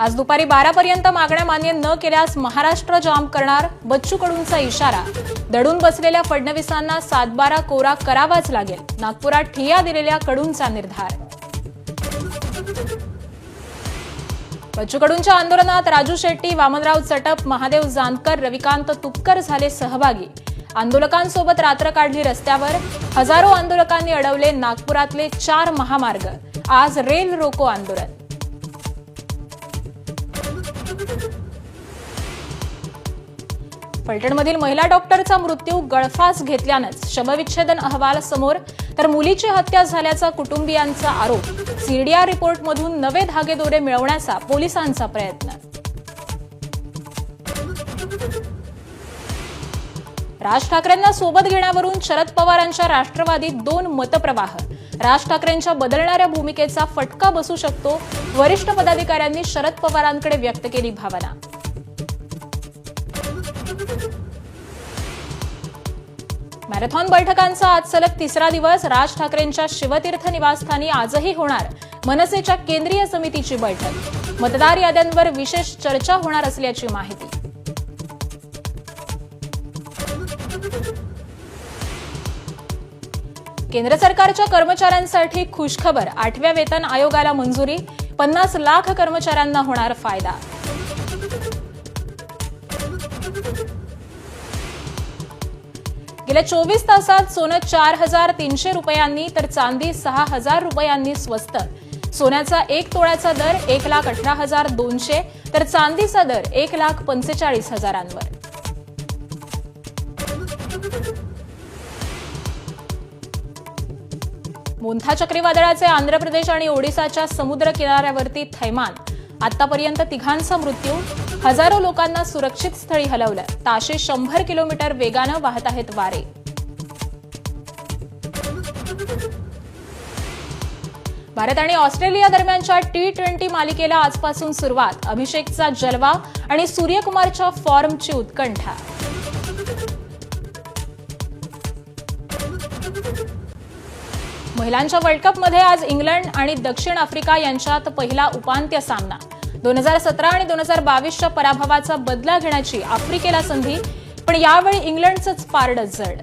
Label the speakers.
Speaker 1: आज दुपारी बारापर्यंत मागण्या मान्य न केल्यास महाराष्ट्र जाम करणार बच्चू कडूंचा इशारा. दडून बसलेल्या फडणवीसांना सातबारा कोरा करावाच लागेल. नागपुरात ठिय्या दिलेल्या कडूंचा निर्धार. बच्चू कडूंच्या आंदोलनात राजू शेट्टी वामनराव चटप महादेव जानकर रविकांत तुपकर झाले सहभागी. आंदोलकांसोबत रात्र काढली रस्त्यावर. हजारो आंदोलकांनी अडवले नागपुरातले चार महामार्ग. आज रेल रोको आंदोलन. फलटणमधील महिला डॉक्टरचा मृत्यू गळफास घेतल्यानंच शवविच्छेदन अहवाल समोर तर मुलीची हत्या झाल्याचा कुटुंबियांचा आरोप सीडीआर रिपोर्टमधून नवे धागेदोरे मिळवण्याचा पोलिसांचा प्रयत्न. राज ठाकरेंना सोबत घेण्यावरून शरद पवारांच्या राष्ट्रवादीत दोन मतप्रवाह राज ठाकरेंच्या बदलणाऱ्या भूमिकेचा फटका बसू शकतो वरिष्ठ पदाधिकाऱ्यांनी शरद पवारांकडे व्यक्त केली भावना. मॅरेथॉन बैठकांचा आज सलग तिसरा दिवस राज ठाकरेंच्या शिवतीर्थ निवासस्थानी आजही होणार मनसेच्या केंद्रीय समितीची बैठक. मतदार याद्यांवर विशेष चर्चा होणार असल्याची माहिती. केंद्र सरकारच्या कर्मचाऱ्यांसाठी खुशखबर. आठव्या वेतन आयोगाला मंजुरी. पन्नास लाख कर्मचाऱ्यांना होणार फायदा. गेल्या चोवीस तासात सोनं चार हजार तीनशे रुपयांनी तर चांदी सहा हजार रुपयांनी स्वस्त. सोन्याचा एक तोळ्याचा दर एक लाख अठरा हजार दोनशे तर चांदीचा दर एक लाख पंचेचाळीस हजारांवर. मोंथा चक्रीवादळाचे आंध्र प्रदेश आणि ओडिसाच्या समुद्र किनाऱ्यावरती थैमान. आतापर्यंत तिघांचा मृत्यू हजारो लोकांना सुरक्षित स्थळी हलवलं. ताशे शंभर किलोमीटर वेगानं वाहत आहेत वारे. भारत आणि ऑस्ट्रेलिया दरम्यानच्या टी ट्वेंटी मालिकेला आजपासून सुरुवात. अभिषेकचा जलवा आणि सूर्यकुमारच्या फॉर्मची उत्कंठा. महिलांच्या वर्ल्ड कपमध्ये आज इंग्लंड आणि दक्षिण आफ्रिका यांच्यात पहिला उपांत्य सामना. दोन हजार सतरा आणि दोन हजार बावीसच्या पराभवाचा बदला घेण्याची आफ्रिकेला संधी पण यावेळी इंग्लंडचंच पारडं जड.